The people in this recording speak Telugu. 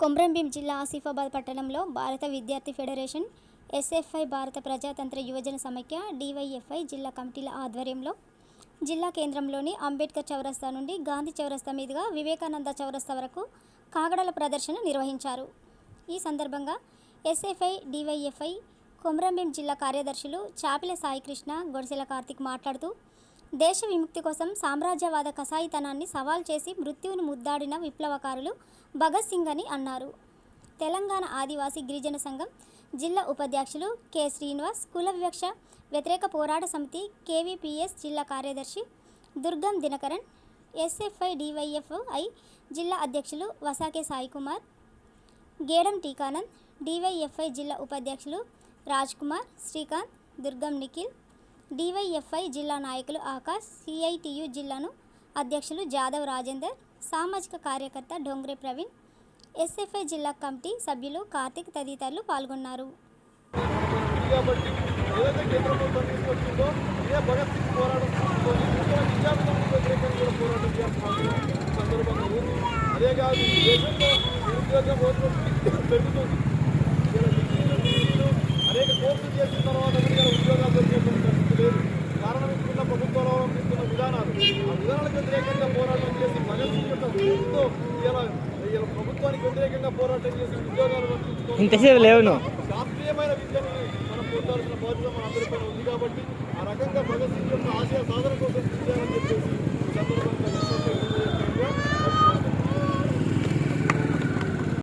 కొమ్రంభీం జిల్లా ఆసిఫాబాద్ పట్టణంలో భారత విద్యార్థి ఫెడరేషన్ ఎస్ఎఫ్ఐ భారత ప్రజాతంత్ర యువజన సమైక్య డివైఎఫ్ఐ జిల్లా కమిటీల ఆధ్వర్యంలో జిల్లా కేంద్రంలోని అంబేద్కర్ చౌరస్తా నుండి గాంధీ చౌరస్తా మీదుగా వివేకానంద చౌరస్తా వరకు కాగడల ప్రదర్శన నిర్వహించారు. ఈ సందర్భంగా ఎస్ఎఫ్ఐ డివైఎఫ్ఐ కొమరంభీం జిల్లా కార్యదర్శులు చాపిల సాయికృష్ణ గొడిసెల కార్తిక్ మాట్లాడుతూ దేశ విముక్తి కోసం సామ్రాజ్యవాద కసాయితనాన్ని సవాల్ చేసి మృత్యువును ముద్దాడిన విప్లవకారులు భగత్ సింగ్ అని అన్నారు. తెలంగాణ ఆదివాసీ గిరిజన సంఘం జిల్లా ఉపాధ్యక్షులు కె. శ్రీనివాస్ కుల వివక్ష వ్యతిరేక పోరాట సమితి కేవీపీఎస్ జిల్లా కార్యదర్శి దుర్గం దినకరన్ ఎస్ఎఫ్ఐ డివైఎఫ్ఐ జిల్లా అధ్యక్షులు వసాకే సాయికుమార్ గేడం టీకానంద్ డివైఎఫ్ఐ జిల్లా ఉపాధ్యక్షులు రాజ్ కుమార్ శ్రీకాంత్ దుర్గం నిఖిల్ డివైఎఫ్ఐ జిల్లా నాయకులు ఆకాష్ సిఐటియు జిల్లాను అధ్యక్షులు జాదవ్ రాజేందర్ సామాజిక కార్యకర్త డొంగ్రే ప్రవీణ్ ఎస్ఎఫ్ఐ జిల్లా కమిటీ సభ్యులు కార్తిక్ తదితరులు పాల్గొన్నారు. కాబట్టి ఇదే భగత్ సింగ్ పోరాటం తీసుకొని ఇంట్లో విద్యార్థులకు వ్యతిరేకంగా కూడా పోరాటం చేస్తున్నారు సందర్భంగా ఉంది అదే కాదు ఈ దేశంలో నిరుద్యోగం రోజు రోజుకి పెరుగుతుంది ఇలా డిగ్రీలు డిగ్రీలు అనేక కోర్సులు చేసిన తర్వాత కూడా ఇలా ఉద్యోగాలు దొరికేటువంటి పరిస్థితి లేదు కారణం ఇస్తున్న ప్రభుత్వాలు అవలంబిస్తున్న విధానాలు ఆ విధానాలకు వ్యతిరేకంగా పోరాటం చేసి భగత్ సింగ్ యొక్క స్ఫూర్తితో ఇలా ఇలా ప్రభుత్వానికి వ్యతిరేకంగా పోరాటం చేసి ఉద్యోగాలు రక్షించుకోవాలి ఇంతసేపు లేవు నువ్వు. శాస్త్రీయమైన విద్యని మనం పొందాల్సిన బాధ్యత మన అందరిపైన ఉంది కాబట్టి ఆ రకంగా భగత్ సింగ్ యొక్క ఆశయ సాధన